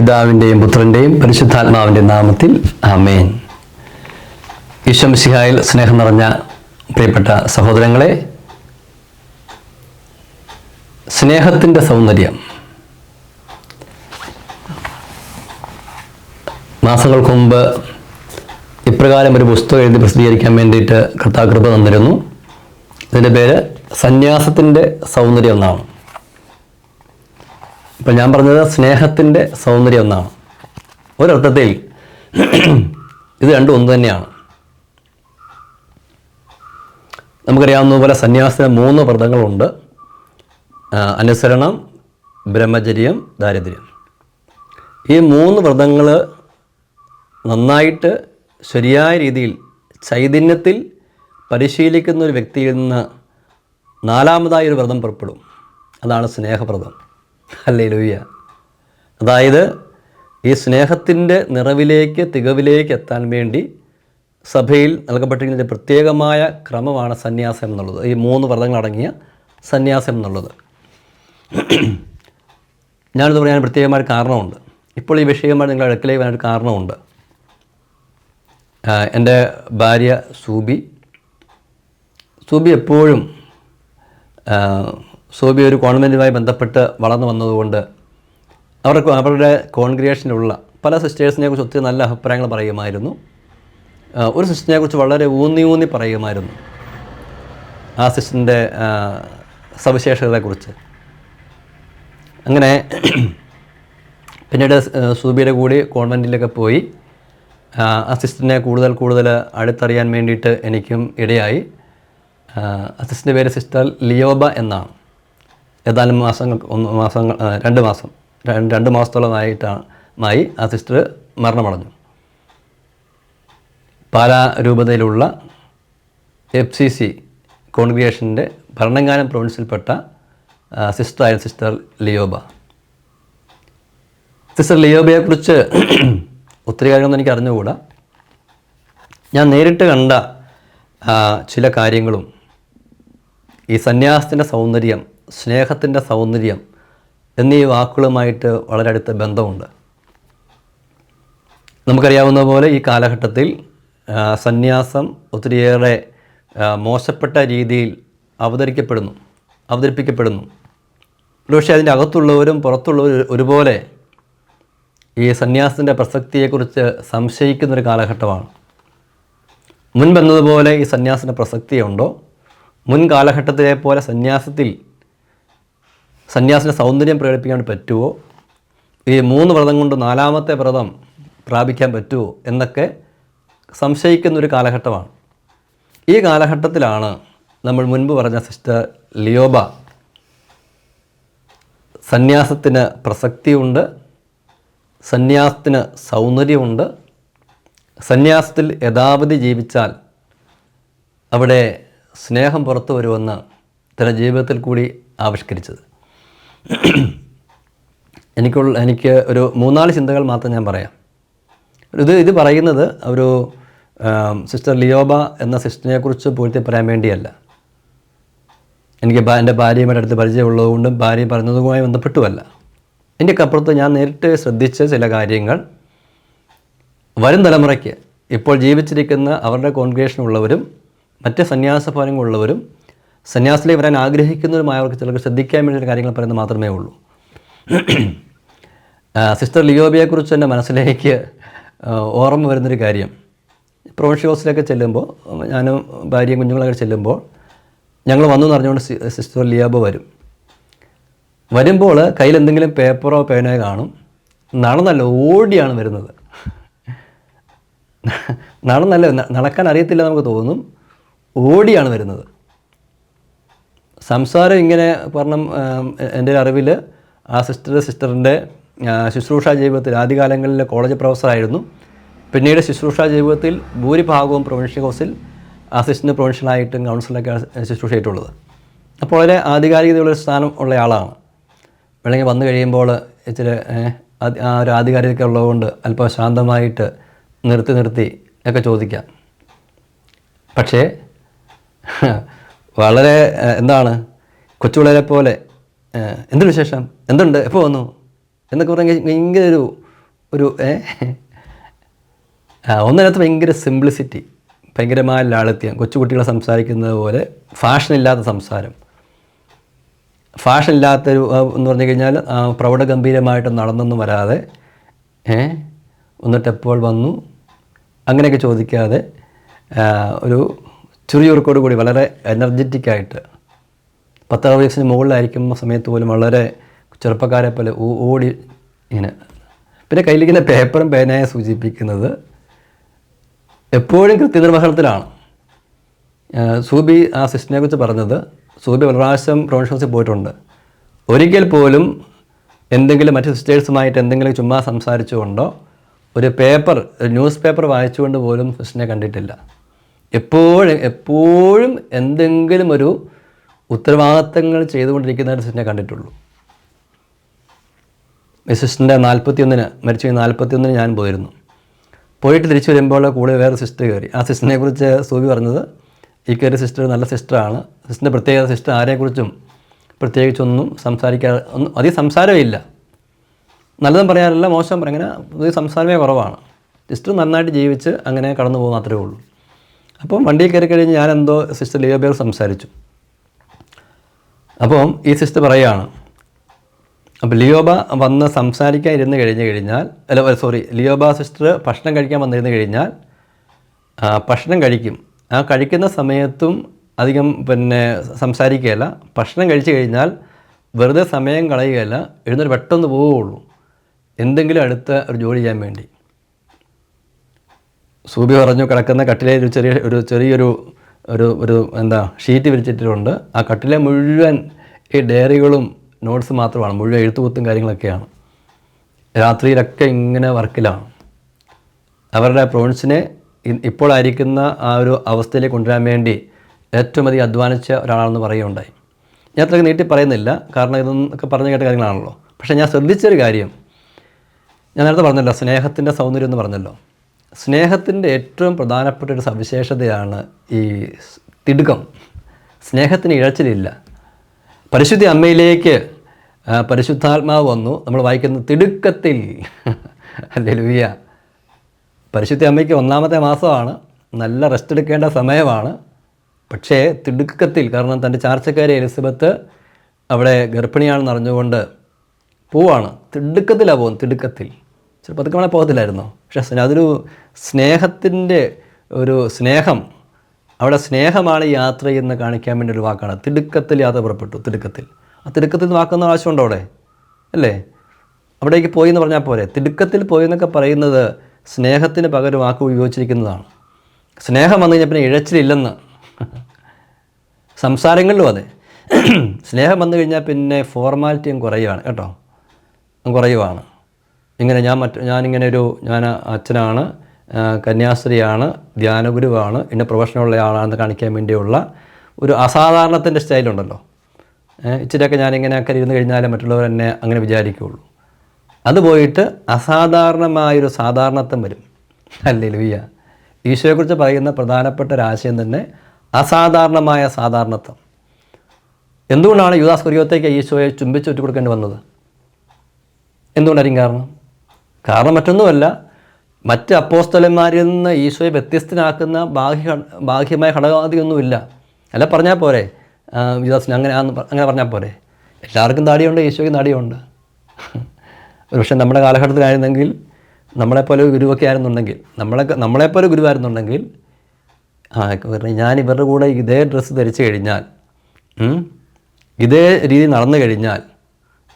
പിതാവിന്റെയും പുത്രന്റെയും പരിശുദ്ധാത്മാവിന്റെ നാമത്തിൽ ആമേൻ. ഈശ്വംസിഹായിൽ സ്നേഹം നിറഞ്ഞ പ്രിയപ്പെട്ട സഹോദരങ്ങളെ സ്നേഹത്തിന്റെ സൗന്ദര്യം. മാസങ്ങൾക്ക് മുമ്പ് ഇപ്രകാരം ഒരു പുസ്തകം എഴുതി പ്രസിദ്ധീകരിക്കാൻ വേണ്ടിയിട്ട് കർത്താകൃപ തന്നിരുന്നു. ഇതിന്റെ പേര് സന്യാസത്തിന്റെ സൗന്ദര്യം എന്നാണ്. ഇപ്പം ഞാൻ പറഞ്ഞത് സ്നേഹത്തിന്റെ സൗന്ദര്യം ഒന്നാണ്. ഒരർത്ഥത്തിൽ ഇത് രണ്ടും ഒന്ന് തന്നെയാണ്. നമുക്കറിയാവുന്ന പോലെ സന്യാസത്തിന് മൂന്ന് വ്രതങ്ങളുണ്ട്. അനുസരണം ബ്രഹ്മചര്യം ദാരിദ്ര്യം. ഈ മൂന്ന് വ്രതങ്ങൾ നന്നായിട്ട് ശരിയായ രീതിയിൽ ചൈതന്യത്തിൽ പരിശീലിക്കുന്ന ഒരു വ്യക്തിയിൽ നിന്ന് നാലാമതായി ഒരു വ്രതം പുറപ്പെടും. അതാണ് സ്നേഹവ്രതം. അല്ലേ അതായത് ഈ സ്നേഹത്തിന്റെ നിറവിലേക്ക് തികവിലേക്ക് എത്താൻ വേണ്ടി സഭയിൽ നൽകപ്പെട്ടിരിക്കുന്ന പ്രത്യേകമായ ക്രമമാണ് സന്യാസം എന്നുള്ളത്. ഈ മൂന്ന് വ്രതങ്ങളടങ്ങിയ സന്യാസം എന്നുള്ളത്. ഞാനിത് പറയാൻ പ്രത്യേകമായ കാരണമുണ്ട്. ഇപ്പോൾ ഈ വിഷയമായി നിങ്ങൾ അടുക്കലേ വരാൻ കാരണമുണ്ട്. എന്റെ ഭാര്യ സൂബി. സൂബി എപ്പോഴും സൂബി ഒരു കോൺവെന്റുമായി ബന്ധപ്പെട്ട് വളർന്നു വന്നതുകൊണ്ട് അവർക്ക് അവരുടെ കോൺഗ്രിയേഷനിലുള്ള പല സിസ്റ്റേഴ്സിനെ കുറിച്ച് ഒത്തിരി നല്ല അഭിപ്രായങ്ങൾ പറയുമായിരുന്നു. ഒരു സിസ്റ്ററിനെ കുറിച്ച് വളരെ ഊന്നി ഊന്നി പറയുമായിരുന്നു. ആ സിസ്റ്ററിന്റെ സവിശേഷതകളെക്കുറിച്ച്. അങ്ങനെ പിന്നീട് സൂബിയുടെ കൂടി കോൺവെന്റിലൊക്കെ പോയി. ആ കൂടുതൽ കൂടുതൽ അടുത്തറിയാൻ വേണ്ടിയിട്ട് എനിക്കും ഇടയായി. അസിസ്റ്റിന്റെ പേര് സിസ്റ്റർ ലിയോബ എന്നാണ്. ഏതാനും മാസങ്ങൾ ഒന്ന് മാസങ്ങൾ രണ്ട് മാസം രണ്ട് ആയി ആ സിസ്റ്റർ മരണമടഞ്ഞു. പാലാ രൂപതയിലുള്ള എഫ് സി സി കോൺഗ്രിയേഷന്റെ ഭരണങ്ങാനം പ്രൊവിൻസിൽപ്പെട്ട സിസ്റ്ററായ സിസ്റ്റർ ലിയോബ. സിസ്റ്റർ ലിയോബയെക്കുറിച്ച് ഒത്തിരി കാര്യങ്ങളൊന്നും എനിക്ക് അറിഞ്ഞുകൂടാ. ഞാൻ നേരിട്ട് കണ്ട ചില കാര്യങ്ങളും ഈ സന്യാസത്തിന്റെ സൗന്ദര്യം സ്നേഹത്തിന്റെ സൗന്ദര്യം എന്നീ വാക്കുകളുമായിട്ട് വളരെ അടുത്ത ബന്ധമുണ്ട്. നമുക്കറിയാവുന്ന പോലെ ഈ കാലഘട്ടത്തിൽ സന്യാസം ഒത്തിരിയേറെ മോശപ്പെട്ട രീതിയിൽ അവതരിക്കപ്പെടുന്നു അവതരിപ്പിക്കപ്പെടുന്നു. പക്ഷേ അതിന്റെ അകത്തുള്ളവരും പുറത്തുള്ളവരും ഒരുപോലെ ഈ സന്യാസത്തിന്റെ പ്രസക്തിയെക്കുറിച്ച് സംശയിക്കുന്നൊരു കാലഘട്ടമാണ്. മുൻപെന്നതുപോലെ ഈ സന്യാസിന്റെ പ്രസക്തിയുണ്ടോ? മുൻ കാലഘട്ടത്തിലെ പോലെ സന്യാസത്തിൽ സന്യാസിന്റെ സൗന്ദര്യം പ്രകടിപ്പിക്കാൻ പറ്റുമോ ഈ മൂന്ന് വ്രതം കൊണ്ട് നാലാമത്തെ വ്രതം പ്രാപിക്കാൻ പറ്റുമോ എന്നൊക്കെ സംശയിക്കുന്നൊരു കാലഘട്ടമാണ്. ഈ കാലഘട്ടത്തിലാണ് നമ്മൾ മുൻപ് പറഞ്ഞ സിസ്റ്റർ ലിയോബ സന്യാസത്തിന് പ്രസക്തിയുണ്ട് സന്യാസത്തിന് സൗന്ദര്യമുണ്ട്. സന്യാസത്തിൽ യഥാവധി ജീവിച്ചാൽ അവിടെ സ്നേഹം പുറത്തു വരുമെന്ന് തന്റെ ജീവിതത്തിൽ കൂടി ആവിഷ്കരിച്ചത്. എനിക്കുള്ള എനിക്ക് ഒരു മൂന്നാൽ ചിന്തകൾ മാത്രം ഞാൻ പറയാം. ഇത് ഇത് പറയുന്നത് ഒരു സിസ്റ്റർ ലിയോബ എന്ന സിസ്റ്ററിനെക്കുറിച്ച് പൂഴ്ത്തി പറയാൻ വേണ്ടിയല്ല. എനിക്ക് എന്റെ ഭാര്യയുമായിട്ട് അടുത്ത് പരിചയമുള്ളതുകൊണ്ടും ഭാര്യ പറഞ്ഞതുമായി ബന്ധപ്പെട്ടുമല്ല. എന്റെ അപ്പുറത്ത് ഞാൻ നേരിട്ട് ശ്രദ്ധിച്ച ചില കാര്യങ്ങൾ. വരും തലമുറയ്ക്ക് ഇപ്പോൾ ജീവിച്ചിരിക്കുന്ന അവരുടെ കോൺഗ്രേഷനുള്ളവരും മറ്റ് സന്യാസ സന്യാസത്തിലേക്ക് വരാൻ ആഗ്രഹിക്കുന്നവരുമായവർക്ക് ചിലർക്ക് ശ്രദ്ധിക്കാൻ വേണ്ടി കാര്യങ്ങൾ പറയുന്നത് മാത്രമേ ഉള്ളൂ. സിസ്റ്റർ ലിയോബിയെക്കുറിച്ച് എന്റെ മനസ്സിലേക്ക് ഓർമ്മ വരുന്നൊരു കാര്യം. പ്രൊവിൻഷ്യൽ ചെല്ലുമ്പോൾ ഞാനും ഭാര്യയും കുഞ്ഞുങ്ങളൊക്കെ ചെല്ലുമ്പോൾ ഞങ്ങൾ വന്നു എന്ന് അറിഞ്ഞുകൊണ്ട് സിസ്റ്റർ ലിയോബ വരും. വരുമ്പോൾ കയ്യിൽ എന്തെങ്കിലും പേപ്പറോ പേനയോ കാണും. നടന്നല്ല ഓടിയാണ് വരുന്നത്. നടന്നല്ല നടക്കാൻ അറിയത്തില്ല നമുക്ക് തോന്നും. ഓടിയാണ് വരുന്നത്. സംസാരം ഇങ്ങനെ പറഞ്ഞ എന്റെ അറിവിൽ ആ സിസ്റ്റർ സിസ്റ്ററിന്റെ ശുശ്രൂഷ ജീവിതത്തിൽ ആദ്യകാലങ്ങളിൽ കോളേജ് പ്രൊഫസറായിരുന്നു. പിന്നീട് ശുശ്രൂഷ ജീവിതത്തിൽ ഭൂരിഭാഗവും പ്രൊവിൻഷ്യൽ ഹൗസിൽ അസിസ്റ്റന്റ് പ്രൊവിൻഷ്യലായിട്ടും കൗൺസിലൊക്കെ ശുശ്രൂഷ ചെയ്തിട്ടുള്ളത്. അപ്പോൾ വളരെ ആധികാരികതയുള്ള സ്ഥാനം ഉള്ള ആളാണ്. വേണമെങ്കിൽ വന്നു കഴിയുമ്പോൾ ഇച്ചിരി ആ ഒരു ആധികാരികത ഉള്ളതുകൊണ്ട് അല്പം ശാന്തമായിട്ട് നിർത്തി നിർത്തി ഒക്കെ ചോദിക്കാം. പക്ഷേ വളരെ എന്താണ് കൊച്ചുപിള്ളേരെ പോലെ എന്ത് വിശേഷം? എന്തുണ്ട്? എപ്പോൾ വന്നു? എന്നൊക്കെ പറഞ്ഞാൽ ഭയങ്കര ഒരു ഒരു ഒന്നിനകത്ത് ഭയങ്കര സിംപ്ലിസിറ്റി ഭയങ്കരമായ ലാളിത്യം കൊച്ചുകുട്ടികളെ സംസാരിക്കുന്നത് പോലെ ഫാഷനില്ലാത്ത സംസാരം. ഫാഷനില്ലാത്തൊരു എന്ന് പറഞ്ഞു കഴിഞ്ഞാൽ പ്രൗഢഗംഭീരമായിട്ട് നടന്നൊന്നും വരാതെ ഏ എന്നിട്ട് എപ്പോൾ വന്നു? അങ്ങനെയൊക്കെ ചോദിക്കാതെ ഒരു ചുറിയുറുക്കോട് കൂടി വളരെ എനർജറ്റിക് ആയിട്ട് പത്താം വയസ്സിന് മുകളിലായിരിക്കുന്ന സമയത്ത് പോലും വളരെ ചെറുപ്പക്കാരെ പോലെ ഓടി ഇങ്ങനെ. പിന്നെ കയ്യിലിരിക്കുന്ന പേപ്പറും പേനയെ സൂചിപ്പിക്കുന്നത് എപ്പോഴും കൃത്യനിർവഹണത്തിലാണ്. സൂബി ആ സിസ്റ്റിനെ കുറിച്ച് പറഞ്ഞത് സൂബി ഒരു പ്രാവശ്യം പ്രൊഫഷൻസിൽ പോയിട്ടുണ്ട്. ഒരിക്കൽ പോലും എന്തെങ്കിലും മറ്റ് സിസ്റ്റേഴ്സുമായിട്ട് എന്തെങ്കിലും ചുമ്മാ സംസാരിച്ചുകൊണ്ടോ ഒരു പേപ്പർ ന്യൂസ് പേപ്പർ വായിച്ചുകൊണ്ട് പോലും സിസ്റ്റിനെ കണ്ടിട്ടില്ല. എപ്പോഴും എപ്പോഴും എന്തെങ്കിലും ഒരു ഉത്തരവാദിത്തങ്ങൾ ചെയ്തുകൊണ്ടിരിക്കുന്നതായിട്ട് സിസ്റ്റിനെ കണ്ടിട്ടുള്ളൂ. സിസ്റ്ററിന്റെ നാൽപ്പത്തിയൊന്നിന് മരിച്ചു നാൽപ്പത്തിയൊന്നിന് ഞാൻ പോയിരുന്നു. പോയിട്ട് തിരിച്ചു വരുമ്പോൾ കൂടെ വേറെ സിസ്റ്റർ കയറി. ആ സിസ്റ്ററിനെ കുറിച്ച് സൂബി പറഞ്ഞത് ഈ കയറി സിസ്റ്റർ നല്ല സിസ്റ്ററാണ്. സിസ്റ്ററിന്റെ പ്രത്യേകത സിസ്റ്റർ ആരെക്കുറിച്ചും പ്രത്യേകിച്ചൊന്നും സംസാരിക്കാ ഒന്നും അധികം സംസാരമേ ഇല്ല നല്ലതും പറയാറില്ല മോശം പറയാം. അങ്ങനെ സംസാരമേ കുറവാണ്. സിസ്റ്റർ നന്നായിട്ട് ജീവിച്ച് അങ്ങനെ കടന്നു പോകുന്ന അത്രേ ഉള്ളൂ. അപ്പം വണ്ടിയിൽ കയറി കഴിഞ്ഞ് ഞാൻ എന്തോ സിസ്റ്റർ ലിയോബേർ സംസാരിച്ചു. അപ്പം ഈ സിസ്റ്റർ പറയുകയാണ് അപ്പോൾ ലിയോബ വന്ന് സംസാരിക്കാൻ ഇരുന്ന് കഴിഞ്ഞ് കഴിഞ്ഞാൽ അല്ല സോറി ലിയോബ സിസ്റ്റർ ഭക്ഷണം കഴിക്കാൻ വന്നിരുന്ന് കഴിഞ്ഞാൽ ഭക്ഷണം കഴിക്കും. ആ കഴിക്കുന്ന സമയത്തും അധികം പിന്നെ സംസാരിക്കുകയല്ല. ഭക്ഷണം കഴിച്ചു കഴിഞ്ഞാൽ വെറുതെ സമയം കളയുകയല്ല. എഴുന്നേറ്റ് പെട്ടെന്ന് പോവുകയുള്ളൂ. എന്തെങ്കിലും അടുത്ത ഒരു ജോലി ചെയ്യാൻ വേണ്ടി. സൂബി പറഞ്ഞു കിടക്കുന്ന കട്ടിലെ ഒരു ചെറിയ ഒരു ചെറിയൊരു ഒരു ഒരു എന്താ ഷീറ്റ് വിരിച്ചിട്ടുണ്ട് ആ കട്ടിലെ മുഴുവൻ ഈ ഡയറികളും നോട്ട്സ് മാത്രമാണ്. മുഴുവൻ എഴുത്തുകുത്തും കാര്യങ്ങളൊക്കെയാണ്. രാത്രിയിലൊക്കെ ഇങ്ങനെ വർക്കിലാണ്. അവരുടെ പ്രോൺസിനെ ഇ- ഇപ്പോൾ ആയിരിക്കുന്ന ആ ഒരു അവസ്ഥയിലേക്ക് കൊണ്ടുവരാൻ വേണ്ടി ഏറ്റവും അധികം അധ്വാനിച്ച ഒരാളാണെന്ന് പറയുകയുണ്ടായി. ഞാൻ അത്രയ്ക്ക് നീട്ടി പറയുന്നില്ല. കാരണം ഇതൊക്കെ പറഞ്ഞു കേട്ട കാര്യങ്ങളാണല്ലോ. പക്ഷേ ഞാൻ ശ്രദ്ധിച്ചൊരു കാര്യം. ഞാൻ നേരത്തെ പറഞ്ഞല്ലോ സ്നേഹത്തിന്റെ സൗന്ദര്യം എന്ന് പറഞ്ഞല്ലോ. സ്നേഹത്തിന്റെ ഏറ്റവും പ്രധാനപ്പെട്ട ഒരു സവിശേഷതയാണ് ഈ തിടുക്കം. സ്നേഹത്തിന് ഇഴച്ചിലില്ല. പരിശുദ്ധി അമ്മയിലേക്ക് പരിശുദ്ധാത്മാവ് വന്നു. നമ്മൾ വായിക്കുന്ന തിടുക്കത്തിൽ. പരിശുദ്ധി പരിശുദ്ധ അമ്മയ്ക്ക് ഒന്നാമത്തെ മാസമാണ്. നല്ല റെസ്റ്റ് എടുക്കേണ്ട സമയമാണ്. പക്ഷേ തിടുക്കത്തിൽ കാരണം തന്റെ ചാർച്ചക്കാരി എലിസബത്ത് അവിടെ ഗർഭിണിയാണെന്ന് അറിഞ്ഞുകൊണ്ട് പോവാണ്. തിടുക്കത്തിലാണ് പോകുന്നത് തിടുക്കത്തിൽ. ചിലപ്പോൾ അതൊക്കെ വേണേൽ പോകത്തില്ലായിരുന്നോ? പക്ഷേ അതൊരു സ്നേഹത്തിന്റെ ഒരു സ്നേഹം. അവിടെ സ്നേഹമാണ് യാത്ര എന്ന് കാണിക്കാൻ വേണ്ടി ഒരു വാക്കാണ്. തിടുക്കത്തിൽ യാത്ര പുറപ്പെട്ടു തിടുക്കത്തിൽ. ആ തിടുക്കത്തിൽ നിന്ന് വാക്കുന്ന ആവശ്യമുണ്ടോ അവിടെ? അല്ലേ? അവിടേക്ക് പോയി എന്ന് പറഞ്ഞാൽ പോരെ. തിടുക്കത്തിൽ പോയി എന്നൊക്കെ പറയുന്നത് സ്നേഹത്തിന് പകരം വാക്ക് ഉപയോഗിച്ചിരിക്കുന്നതാണ്. സ്നേഹം വന്നു കഴിഞ്ഞാൽ പിന്നെ ഇഴച്ചിലില്ലെന്ന്. സംസാരങ്ങളിലും അതെ. സ്നേഹം വന്നു കഴിഞ്ഞാൽ പിന്നെ ഫോർമാലിറ്റിയും കുറയുകയാണ് കേട്ടോ? കുറയുവാണ്. ഇങ്ങനെ ഞാൻ മറ്റ് ഞാനിങ്ങനെ ഒരു ഞാൻ അച്ഛനാണ് കന്യാസ്ത്രീയാണ് ധ്യാനഗുരുവാണ് ഇന്ന പ്രൊഫഷനുള്ള ആളാണെന്ന് കാണിക്കാൻ വേണ്ടിയുള്ള ഒരു അസാധാരണത്തിന്റെ സ്റ്റൈലുണ്ടല്ലോ. ഇച്ചിരിയൊക്കെ ഞാനിങ്ങനെ ഒക്കെ ഇരുന്ന് കഴിഞ്ഞാൽ മറ്റുള്ളവർ എന്നെ അങ്ങനെ വിചാരിക്കുകയുള്ളൂ. അത് പോയിട്ട് അസാധാരണമായൊരു സാധാരണത്വം വരും. അല്ലേ ലുയ്യ ഈശോയെക്കുറിച്ച് പറയുന്ന പ്രധാനപ്പെട്ട ഒരു ആശയം തന്നെ അസാധാരണമായ സാധാരണത്വം. എന്തുകൊണ്ടാണ് യുദാസ് കുര്യോത്തേക്ക് ഈശോയെ ചുംബിച്ചു കൊടുക്കേണ്ടി വന്നത്? എന്തുകൊണ്ടായിരിക്കും കാരണം? കാരണം മറ്റൊന്നുമല്ല മറ്റ് അപ്പോസ്തലന്മാരിൽ നിന്ന് ഈശോയെ വ്യത്യസ്തനാക്കുന്ന ബാഹ്യ ബാഹ്യമായ ഘടകാദിയൊന്നുമില്ല. അല്ല പറഞ്ഞാൽ പോരെ. വിദാസിന് അങ്ങനെ അങ്ങനെ പറഞ്ഞാൽ പോരെ. എല്ലാവർക്കും താടിയുണ്ട് ഈശോയ്ക്ക് താടിയുണ്ട്. ഒരു പക്ഷേ നമ്മുടെ കാലഘട്ടത്തിലായിരുന്നെങ്കിൽ നമ്മളെപ്പോലെ ഗുരുവൊക്കെ ആയിരുന്നുണ്ടെങ്കിൽ നമ്മളെ നമ്മളെപ്പോലെ ഗുരുവായിരുന്നുണ്ടെങ്കിൽ ഞാൻ ഇവരുടെ കൂടെ ഇതേ ഡ്രസ്സ് ധരിച്ചു കഴിഞ്ഞാൽ ഇതേ രീതി നടന്നു കഴിഞ്ഞാൽ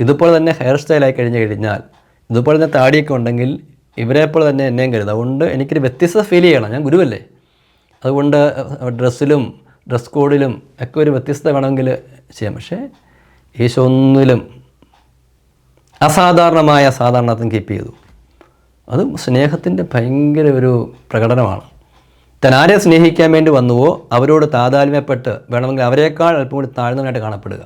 ഇതുപോലെ തന്നെ ഹെയർ സ്റ്റൈലായി കഴിഞ്ഞ് കഴിഞ്ഞാൽ ഇതുപോലെ തന്നെ താടിയൊക്കെ ഉണ്ടെങ്കിൽ ഇവരെപ്പോലെ തന്നെ എന്നെയും കരുതും. അതുകൊണ്ട് എനിക്കൊരു വ്യത്യസ്തത ഫീൽ ചെയ്യണം. ഞാൻ ഗുരുവല്ലേ? അതുകൊണ്ട് ഡ്രസ്സിലും ഡ്രസ് കോഡിലും ഒക്കെ ഒരു വ്യത്യസ്തത വേണമെങ്കിൽ ചെയ്യാം. പക്ഷേ ഈശോ ഒന്നിലും അസാധാരണമായ സാധാരണത്വം കീപ്പ് ചെയ്തു. അത് സ്നേഹത്തിന്റെ ഭയങ്കര ഒരു പ്രകടനമാണ്. താൻ ആരെ സ്നേഹിക്കാൻ വേണ്ടി വന്നുവോ അവരോട് താതാത്മ്യപ്പെട്ട് വേണമെങ്കിൽ അവരെക്കാൾ അല്പം കൂടി താഴ്ന്നതായിട്ട് കാണപ്പെടുക.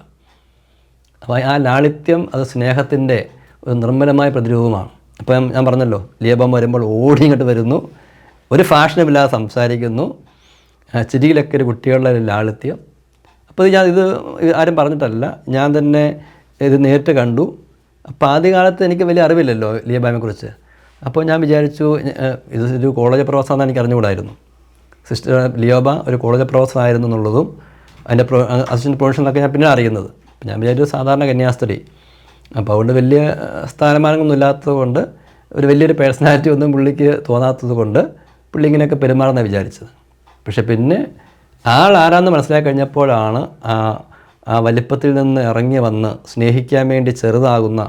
അപ്പോൾ ആ ലാളിത്യം അത് സ്നേഹത്തിന്റെ ഒരു നിർമ്മലമായ പ്രതിരൂപമാണ്. അപ്പം ഞാൻ പറഞ്ഞല്ലോ ലിയബം വരുമ്പോൾ ഓടി ഇങ്ങോട്ട് വരുന്നു. ഒരു ഫാഷനുമില്ലാതെ സംസാരിക്കുന്നു. ചിരിയിലൊക്കെ ഒരു കുട്ടികളുടെ ഒരു ലാളിത്യം. അപ്പോൾ ഇത് ഞാൻ ഇത് ആരും പറഞ്ഞിട്ടല്ല. ഞാൻ തന്നെ ഇത് നേരിട്ട് കണ്ടു. അപ്പോൾ ആദ്യകാലത്ത് എനിക്ക് വലിയ അറിവില്ലല്ലോ ലിയബാമിനെക്കുറിച്ച് അപ്പോൾ ഞാൻ വിചാരിച്ചു ഇത് ഒരു കോളേജ് പ്രവാസമാണെന്ന് എനിക്ക് അറിഞ്ഞുകൂടായിരുന്നു. സിസ്റ്റർ ലിയോബ ഒരു കോളേജ് പ്രവാസമായിരുന്നു എന്നുള്ളതും അതിന്റെ പ്രൊ അസിസ്റ്റന്റ് പ്രൊഫഷണലൊക്കെ ഞാൻ പിന്നെ അറിയുന്നത് ഞാൻ വിചാരിച്ചു സാധാരണ കന്യാസ്ത്രീ. അപ്പോൾ അതുകൊണ്ട് വലിയ സ്ഥാനമാനങ്ങളൊന്നും ഇല്ലാത്തത് കൊണ്ട് ഒരു വലിയൊരു പേഴ്സണാലിറ്റി ഒന്നും പുള്ളിക്ക് തോന്നാത്തത് കൊണ്ട് പുള്ളി ഇങ്ങനെയൊക്കെ പെരുമാറുന്ന വിചാരിച്ചത്. പക്ഷെ പിന്നെ ആൾ ആരാന്ന് മനസ്സിലാക്കി കഴിഞ്ഞപ്പോഴാണ് ആ ആ വലിപ്പത്തിൽ നിന്ന് ഇറങ്ങി വന്ന് സ്നേഹിക്കാൻ വേണ്ടി ചെറുതാകുന്ന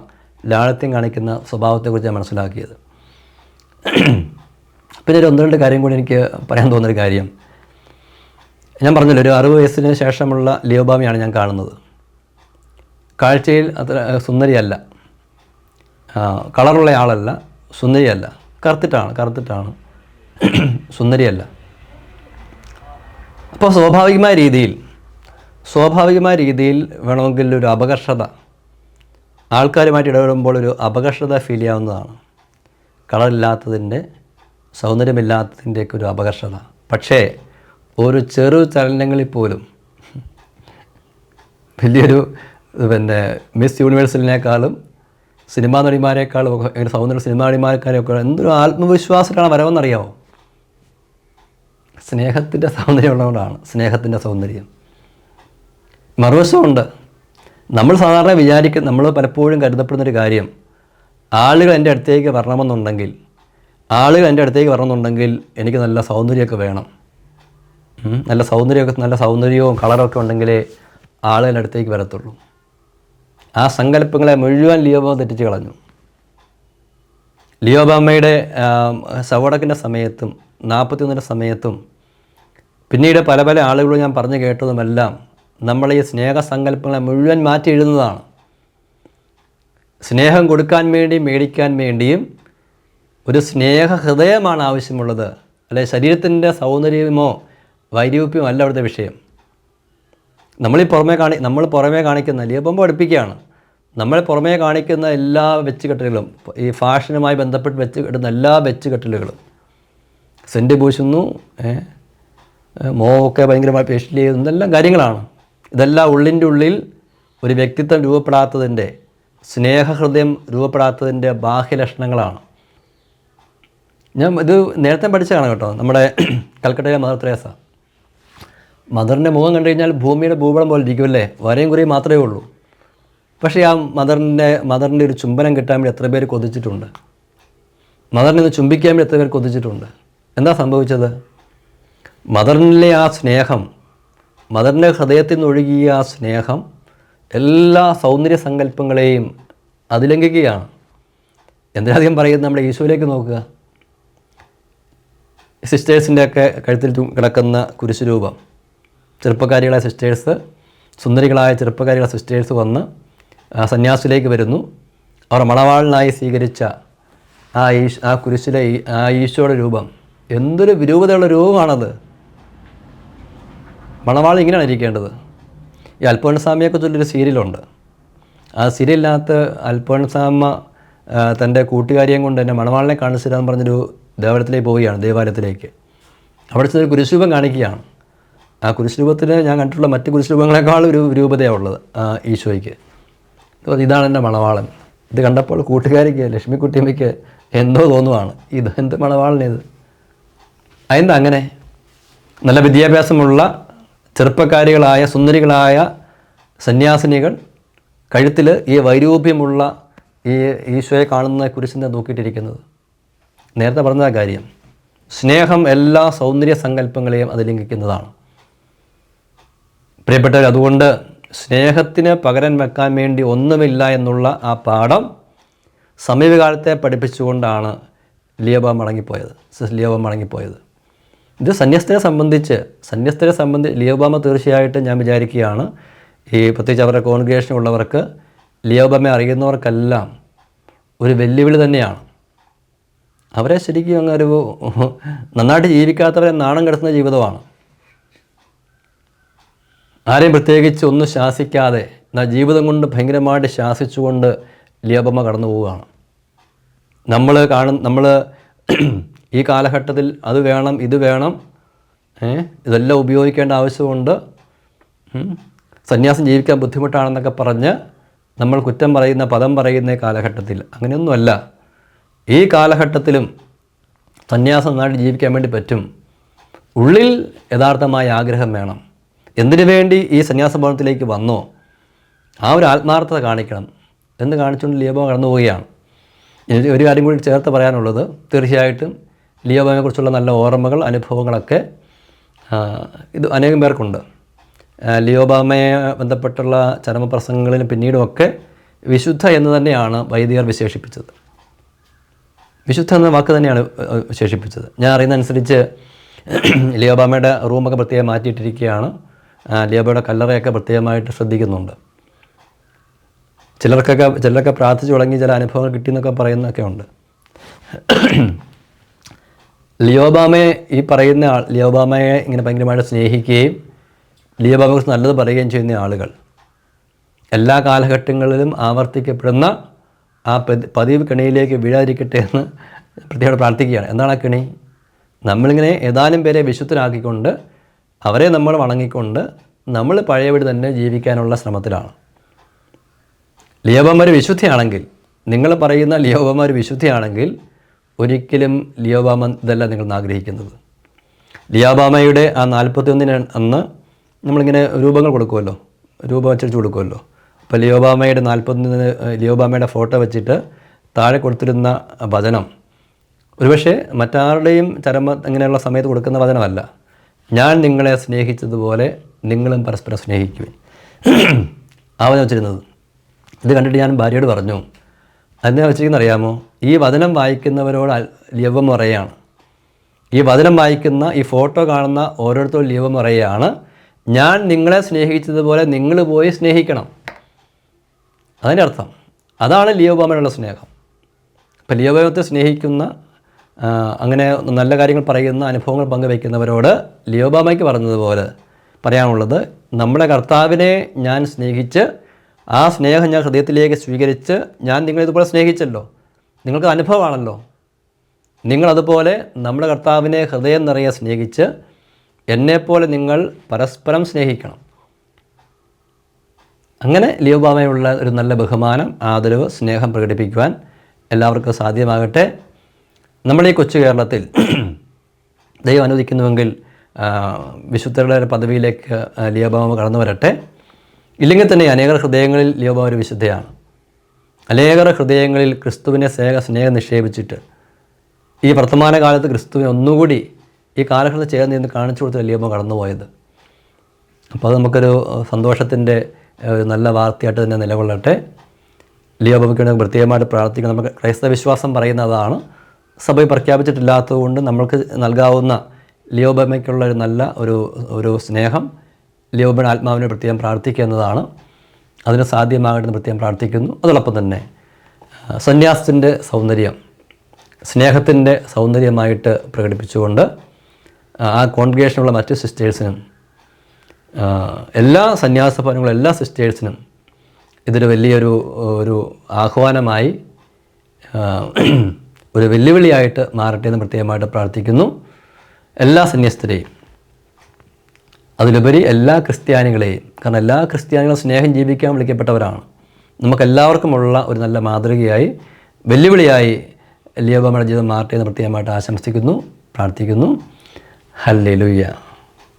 ലാളിത്യം കാണിക്കുന്ന സ്വഭാവത്തെക്കുറിച്ച് ഞാൻ മനസ്സിലാക്കിയത്. പിന്നെ ഒരു ഒന്ന് രണ്ട് കാര്യം കൂടി എനിക്ക് പറയാൻ തോന്നുന്നൊരു കാര്യം. ഞാൻ പറഞ്ഞല്ലോ ഒരു അറുപത് വയസ്സിന് ശേഷമുള്ള ലിയോബാമിയാണ് ഞാൻ കാണുന്നത്. കാഴ്ചയിൽ അത്ര സുന്ദരിയല്ല. കളറുള്ള ആളല്ല സുന്ദരിയല്ല. കറുത്തിട്ടാണ് കറുത്തിട്ടാണ്. സുന്ദരിയല്ല. അപ്പോൾ സ്വാഭാവികമായ രീതിയിൽ സ്വാഭാവികമായ രീതിയിൽ വേണമെങ്കിൽ ഒരു അപകർഷത ആൾക്കാരുമായിട്ട് ഇടപെടുമ്പോൾ ഒരു അപകർഷത ഫീൽ ചെയ്യാവുന്നതാണ്. കളറില്ലാത്തതിന്റെ സൗന്ദര്യമില്ലാത്തതിന്റെയൊക്കെ ഒരു അപകർഷത. പക്ഷേ ഒരു ചെറു ചലനങ്ങളിൽ പോലും വലിയൊരു പിന്നെ മിസ് യൂണിവേഴ്സിനേക്കാളും സിനിമാ നടിമാരെക്കാളും ഒക്കെ അങ്ങനെ സൗന്ദര്യ സിനിമാ നടിമാരെക്കാളൊക്കെ എന്തൊരു ആത്മവിശ്വാസത്തിലാണ് വരവെന്നറിയാമോ സ്നേഹത്തിന്റെ സൗന്ദര്യം ഉള്ളതുകൊണ്ടാണ് സ്നേഹത്തിന്റെ സൗന്ദര്യം. മറുവശമുണ്ട്. നമ്മൾ സാധാരണ വിചാരിക്കുന്ന നമ്മൾ പലപ്പോഴും കരുതപ്പെടുന്നൊരു കാര്യം ആളുകൾ എന്റെ അടുത്തേക്ക് വരണമെന്നുണ്ടെങ്കിൽ ആളുകൾ എന്റെ അടുത്തേക്ക് വരണമെന്നുണ്ടെങ്കിൽ എനിക്ക് നല്ല സൗന്ദര്യമൊക്കെ വേണം. നല്ല സൗന്ദര്യമൊക്കെ നല്ല സൗന്ദര്യവും കളറൊക്കെ ഉണ്ടെങ്കിലേ ആളുകളുടെ അടുത്തേക്ക് വരത്തുള്ളൂ. ആ സങ്കല്പങ്ങളെ മുഴുവൻ ലിയോബ തെറ്റിച്ച് കളഞ്ഞു. ലിയോബാമയുടെ സവടക്കിന്റെ സമയത്തും നാൽപ്പത്തിയൊന്നിന്റെ സമയത്തും പിന്നീട് പല പല ആളുകളും ഞാൻ പറഞ്ഞു കേട്ടതുമെല്ലാം നമ്മൾ ഈ സ്നേഹസങ്കല്പങ്ങളെ മുഴുവൻ മാറ്റി എഴുതുന്നതാണ്. സ്നേഹം കൊടുക്കാൻ വേണ്ടി മേടിക്കാൻ വേണ്ടിയും ഒരു സ്നേഹ ഹൃദയമാണ് ആവശ്യമുള്ളത്. അല്ലെ ശരീരത്തിന്റെ സൗന്ദര്യമോ വൈരൂപ്യമോ അല്ല അവിടുത്തെ വിഷയം. നമ്മളീ പുറമേ കാണി നമ്മൾ പുറമേ കാണിക്കുന്ന ലിയപ്പം പഠിപ്പിക്കുകയാണ്. നമ്മൾ പുറമേ കാണിക്കുന്ന എല്ലാ വെച്ചുകെട്ടലുകളും ഈ ഫാഷനുമായി ബന്ധപ്പെട്ട് വെച്ച് കെട്ടുന്ന എല്ലാ വെച്ചുകെട്ടലുകളും. സെന്റ് പൂശുന്നു മോഹമൊക്കെ ഭയങ്കരമായി പേഷ്യൽ ചെയ്യുന്നു ഇതെല്ലാം കാര്യങ്ങളാണ്. ഇതെല്ലാം ഉള്ളിന്റെ ഉള്ളിൽ ഒരു വ്യക്തിത്വം രൂപപ്പെടാത്തതിന്റെ സ്നേഹഹൃദയം രൂപപ്പെടാത്തതിന്റെ ബാഹ്യലക്ഷണങ്ങളാണ് ഞാൻ ഇത് നേരത്തെ പഠിച്ചതാണ് കേട്ടോ നമ്മുടെ കൽക്കട്ടയിലെ മദർ തെരേസ. മദറിന്റെ മുഖം കണ്ടു കഴിഞ്ഞാൽ ഭൂമിയുടെ ഭൂപടം പോലെ ഇരിക്കുമല്ലേ? വരയും കുറേ മാത്രമേ ഉള്ളൂ. പക്ഷേ ആ മദറിന്റെ മദറിന്റെ ഒരു ചുംബനം കിട്ടാൻ വേണ്ടി എത്ര പേര് കൊതിച്ചിട്ടുണ്ട്. മദറിനെ ഒന്ന് ചുംബിക്കാൻ വേണ്ടി എത്ര പേർ കൊതിച്ചിട്ടുണ്ട്. എന്താ സംഭവിച്ചത്? മദറിനിലെ ആ സ്നേഹം മദറിന്റെ ഹൃദയത്തിൽ നിന്ന് ഒഴുകിയ ആ സ്നേഹം എല്ലാ സൗന്ദര്യ സങ്കല്പങ്ങളെയും അതിലംഘിക്കുകയാണ്. എന്തിനധികം പറയുന്നത്? നമ്മുടെ ഈശോയിലേക്ക് നോക്കുക. സിസ്റ്റേഴ്സിന്റെയൊക്കെ കഴുത്തിൽ കിടക്കുന്ന കുരിശുരൂപം. ചെറുപ്പക്കാരികളായ സിസ്റ്റേഴ്സ് സുന്ദരികളായ ചെറുപ്പക്കാരികളായ സിസ്റ്റേഴ്സ് വന്ന് സന്യാസിലേക്ക് വരുന്നു. അവർ മണവാളിനായി സ്വീകരിച്ച ആ ഈശ് ആ കുരിശിലെ ആ ഈശോയുടെ രൂപം. എന്തൊരു വിരൂപതയുള്ള രൂപമാണത്. മണവാൾ ഇങ്ങനെയാണ് ഇരിക്കേണ്ടത്. ഈ അൽപ്പോൺസാമിയെക്കുറിച്ചുള്ളൊരു സീരിയലുണ്ട്. ആ സീരിയലിനകത്ത് അൽപ്പോൺസാമ്മ ആ, തന്റെ കൂട്ടുകാരിയും കൊണ്ട് തന്നെ മണവാളിനെ കാണിച്ചു തരാമെന്ന് പറഞ്ഞൊരു ദേവാലയത്തിലേക്ക് പോവുകയാണ് ദേവാലയത്തിലേക്ക്. അവിടെ ചെന്നൊരു കുരിശുരൂപം കാണിക്കുകയാണ്. ആ കുരിശുരൂപത്തിൽ ഞാൻ കണ്ടിട്ടുള്ള മറ്റ് കുരിശുരൂപങ്ങളെക്കാളും ഒരു രൂപതയാണ് ഈശോയ്ക്ക്. ഇതാണ് എന്റെ മണവാളൻ. ഇത് കണ്ടപ്പോൾ കൂട്ടുകാരിക്ക് ലക്ഷ്മിക്കുട്ടിയമ്മയ്ക്ക് എന്തോ തോന്നുവാണ്. ഇത് എന്ത് മണവാളനേത് അതെന്താ അങ്ങനെ? നല്ല വിദ്യാഭ്യാസമുള്ള ചെറുപ്പക്കാരികളായ സുന്ദരികളായ സന്യാസിനികൾ കഴുത്തിൽ ഈ വൈരൂപ്യമുള്ള ഈ ഈശോയെ കാണുന്ന കുരിശിനെ നോക്കിയിട്ടിരിക്കുന്നത്. നേരത്തെ പറഞ്ഞ കാര്യം. സ്നേഹം എല്ലാ സൗന്ദര്യ സങ്കല്പങ്ങളെയും അത് ലംഘിക്കുന്നതാണ് പ്രിയപ്പെട്ടവർ അതുകൊണ്ട് സ്നേഹത്തിന് പകരം വെക്കാൻ വേണ്ടി ഒന്നുമില്ല എന്നുള്ള ആ പാഠം സമീപകാലത്തെ പഠിപ്പിച്ചുകൊണ്ടാണ് ലിയോബ മടങ്ങിപ്പോയത് സിസ് ലിയോബ മടങ്ങിപ്പോയത്. ഇത് സന്യസ്തരെ സംബന്ധിച്ച് സന്യസ്തരെ സംബന്ധിച്ച് ലിയോബാമ തീർച്ചയായിട്ടും ഞാൻ വിചാരിക്കുകയാണ് ഈ പ്രത്യേകിച്ച് അവരുടെ കോൺഗ്രേഷൻ ഉള്ളവർക്ക് ലിയോബമ്മ അറിയുന്നവർക്കെല്ലാം ഒരു വെല്ലുവിളി തന്നെയാണ്. അവരെ ശരിക്കും അങ്ങനെ ഒരു നന്നായിട്ട് ജീവിക്കാത്തവരെ നാണം കിടത്തുന്ന ജീവിതമാണ്. ആരെയും പ്രത്യേകിച്ച് ഒന്നും ശാസിക്കാതെ എന്നാൽ ജീവിതം കൊണ്ട് ഭയങ്കരമായിട്ട് ശാസിച്ചുകൊണ്ട് ലിയോബമ്മ കടന്നു പോവുകയാണ്. നമ്മൾ കാണും നമ്മൾ ഈ കാലഘട്ടത്തിൽ അത് വേണം ഇത് വേണം ഇതെല്ലാം ഉപയോഗിക്കേണ്ട ആവശ്യമുണ്ട്. സന്യാസം ജീവിക്കാൻ ബുദ്ധിമുട്ടാണെന്നൊക്കെ പറഞ്ഞ് നമ്മൾ കുറ്റം പറയുന്ന പദം പറയുന്ന കാലഘട്ടത്തിൽ. അങ്ങനെയൊന്നുമല്ല. ഈ കാലഘട്ടത്തിലും സന്യാസം നന്നായിട്ട് ജീവിക്കാൻ വേണ്ടി പറ്റും. ഉള്ളിൽ യഥാർത്ഥമായ ആഗ്രഹം വേണം. എന്തിനു വേണ്ടി ഈ സന്യാസഭവനത്തിലേക്ക് വന്നോ? ആ ഒരു ആത്മാർത്ഥത കാണിക്കണം. എന്ന് കാണിച്ചുകൊണ്ട് ലിയോബോ കടന്നു പോവുകയാണ്. ഒരു കാര്യം കൂടി ചേർത്ത് പറയാനുള്ളത് തീർച്ചയായിട്ടും ലിയോബാമയെക്കുറിച്ചുള്ള നല്ല ഓർമ്മകൾ അനുഭവങ്ങളൊക്കെ ഇത് അനേകം പേർക്കുണ്ട്. ലിയോബാമയെ ബന്ധപ്പെട്ടുള്ള ചരമപ്രസംഗങ്ങളിലും പിന്നീടുമൊക്കെ വിശുദ്ധ എന്ന് തന്നെയാണ് വൈദികർ വിശേഷിപ്പിച്ചത്. വിശുദ്ധ എന്ന വാക്ക് തന്നെയാണ് വിശേഷിപ്പിച്ചത്. ഞാൻ അറിയുന്ന അനുസരിച്ച് ലിയോബാമയുടെ റൂമൊക്കെ പ്രത്യേകം മാറ്റിയിട്ടിരിക്കുകയാണ്. ലിയോബയുടെ കല്ലറയൊക്കെ പ്രത്യേകമായിട്ട് ശ്രദ്ധിക്കുന്നുണ്ട്. ചിലർക്കൊക്കെ ചിലരൊക്കെ പ്രാർത്ഥിച്ചു തുടങ്ങി ചില അനുഭവങ്ങൾ കിട്ടിയെന്നൊക്കെ പറയുന്നൊക്കെ ഉണ്ട്. ലിയോബാമയെ ഈ പറയുന്ന ആൾ ലിയോബാമയെ ഇങ്ങനെ ഭയങ്കരമായിട്ട് സ്നേഹിക്കുകയും ലിയോബാമയെക്കുറിച്ച് നല്ലത് പറയുകയും ചെയ്യുന്ന ആളുകൾ. എല്ലാ കാലഘട്ടങ്ങളിലും ആവർത്തിക്കപ്പെടുന്ന ആ പതി- പതിവ് കെണിയിലേക്ക് വീഴാതിരിക്കട്ടെ എന്ന് പ്രത്യേകം പ്രാർത്ഥിക്കുകയാണ്. എന്താണ് ആ കെണി? നമ്മളിങ്ങനെ ഏതാനും പേരെ വിശുദ്ധരാക്കിക്കൊണ്ട് അവരെ നമ്മൾ വണങ്ങിക്കൊണ്ട് നമ്മൾ പഴയപടി തന്നെ ജീവിക്കാനുള്ള ശ്രമത്തിലാണ്. ലിയോബാമാർ വിശുദ്ധിയാണെങ്കിൽ നിങ്ങൾ പറയുന്ന ലിയോബാമാർ വിശുദ്ധിയാണെങ്കിൽ ഒരിക്കലും ലിയോബാമ ഇതല്ല നിങ്ങൾ ആഗ്രഹിക്കുന്നത്. ലിയോബാമയുടെ ആ നാൽപ്പത്തി ഒന്നിന് അന്ന് നമ്മളിങ്ങനെ രൂപങ്ങൾ കൊടുക്കുമല്ലോ രൂപം വെച്ചു കൊടുക്കുമല്ലോ. അപ്പോൾ ലിയോബാമയുടെ നാൽപ്പത്തൊന്നിന് ലിയോബാമയുടെ ഫോട്ടോ വെച്ചിട്ട് താഴെ കൊടുത്തിരുന്ന വചനം ഒരുപക്ഷെ മറ്റാരുടെയും ചരമ അങ്ങനെയുള്ള സമയത്ത് കൊടുക്കുന്ന വചനമല്ല ഞാൻ നിങ്ങളെ സ്നേഹിച്ചതുപോലെ നിങ്ങളും പരസ്പരം സ്നേഹിക്കുവിൻ. ആവനെ വെച്ചിരുന്നത്. ഇത് കണ്ടിട്ട് ഞാൻ ഭാര്യയോട് പറഞ്ഞു അതിനെ വെച്ചിരിക്കുന്ന അറിയാമോ? ഈ വചനം വായിക്കുന്നവരോട് അൽ- മുറയാണ് ഈ വചനം വായിക്കുന്ന ഈ ഫോട്ടോ കാണുന്ന ഓരോരുത്തരും ലീവം പറയുകയാണ് ഞാൻ നിങ്ങളെ സ്നേഹിച്ചതുപോലെ നിങ്ങൾ പോയി സ്നേഹിക്കണം. അതിന്റെ അർത്ഥം അതാണ് ലിയോബാമനുള്ള സ്നേഹം. അപ്പം ലിയോബാമത്തെ സ്നേഹിക്കുന്ന അങ്ങനെ നല്ല കാര്യങ്ങൾ പറയുന്ന അനുഭവങ്ങൾ പങ്കുവയ്ക്കുന്നവരോട് ലിയോബാമയ്ക്ക് പറഞ്ഞതുപോലെ പറയാനുള്ളത് നമ്മുടെ കർത്താവിനെ ഞാൻ സ്നേഹിച്ച് ആ സ്നേഹം ഞാൻ ഹൃദയത്തിലേക്ക് സ്വീകരിച്ച് ഞാൻ നിങ്ങളെ ഇതുപോലെ സ്നേഹിച്ചല്ലോ. നിങ്ങൾക്ക് അനുഭവമാണല്ലോ. നിങ്ങളതുപോലെ നമ്മുടെ കർത്താവിനെ ഹൃദയം നിറയെ സ്നേഹിച്ച് എന്നെപ്പോലെ നിങ്ങൾ പരസ്പരം സ്നേഹിക്കണം. അങ്ങനെ ലിയോബാമയുള്ള ഒരു നല്ല ബഹുമാനം ആദരവ് സ്നേഹം പ്രകടിപ്പിക്കുവാൻ എല്ലാവർക്കും സാധ്യമാകട്ടെ. നമ്മുടെ ഈ കൊച്ചു കേരളത്തിൽ ദൈവം അനുവദിക്കുന്നുവെങ്കിൽ വിശുദ്ധരുടെ പദവിയിലേക്ക് ലിയോബാമ കടന്നു വരട്ടെ. ഇല്ലെങ്കിൽ തന്നെ അനേകർ ഹൃദയങ്ങളിൽ ലിയോബാമ ഒരു വിശുദ്ധയാണ്. അനേകർ ഹൃദയങ്ങളിൽ ക്രിസ്തുവിനെ സ്നേഹ സ്നേഹം നിക്ഷേപിച്ചിട്ട് ഈ വർത്തമാന കാലത്ത് ക്രിസ്തുവിനെ ഒന്നുകൂടി ഈ കാലഘട്ടത്തിൽ ചേർന്ന് നിന്ന് കാണിച്ചു കൊടുത്ത ലിയോബാമ കടന്നുപോയത്. അപ്പോൾ അത് നമുക്കൊരു സന്തോഷത്തിന്റെ നല്ല വാർത്തയായിട്ട് തന്നെ നിലകൊള്ളട്ടെ. ലിയോബാമയ്ക്ക് വേണ്ടി പ്രത്യേകമായിട്ട് പ്രാർത്ഥിക്കണം. നമുക്ക് ക്രൈസ്തവ വിശ്വാസം പറയുന്ന അതാണ്. സഭയിൽ പ്രഖ്യാപിച്ചിട്ടില്ലാത്തതുകൊണ്ട് നമ്മൾക്ക് നൽകാവുന്ന ലിയോബമയ്ക്കുള്ള ഒരു നല്ല ഒരു ഒരു സ്നേഹം ലിയോബൻ ആത്മാവിനെ പ്രത്യേകം പ്രാർത്ഥിക്കുക എന്നതാണ്. അതിന് സാധ്യമാകട്ടെ പ്രത്യേകം പ്രാർത്ഥിക്കുന്നു. അതോടൊപ്പം തന്നെ സന്യാസത്തിന്റെ സൗന്ദര്യം സ്നേഹത്തിന്റെ സൗന്ദര്യമായിട്ട് പ്രകടിപ്പിച്ചുകൊണ്ട് ആ, കോൺഗ്രേഷനുള്ള മറ്റ് സിസ്റ്റേഴ്സിനും എല്ലാ സന്യാസ ഭവനങ്ങളും എല്ലാ സിസ്റ്റേഴ്സിനും ഇതൊരു വലിയൊരു ഒരു ആഹ്വാനമായി ഒരു വെല്ലുവിളിയായിട്ട് മാറട്ടെ എന്ന് പ്രത്യേകമായിട്ട് പ്രാർത്ഥിക്കുന്നു. എല്ലാ സന്യസ്തരെയും അതിലുപരി എല്ലാ ക്രിസ്ത്യാനികളെയും കാരണം എല്ലാ ക്രിസ്ത്യാനികളും സ്നേഹം ജീവിക്കാൻ വിളിക്കപ്പെട്ടവരാണ്. നമുക്കെല്ലാവർക്കുമുള്ള ഒരു നല്ല മാതൃകയായി വെല്ലുവിളിയായി ലിയോബാമയുടെ ജീവിതം മാറട്ടെ എന്ന് പ്രത്യേകമായിട്ട് ആശംസിക്കുന്നു പ്രാർത്ഥിക്കുന്നു. ഹല്ലേലൂയ്യ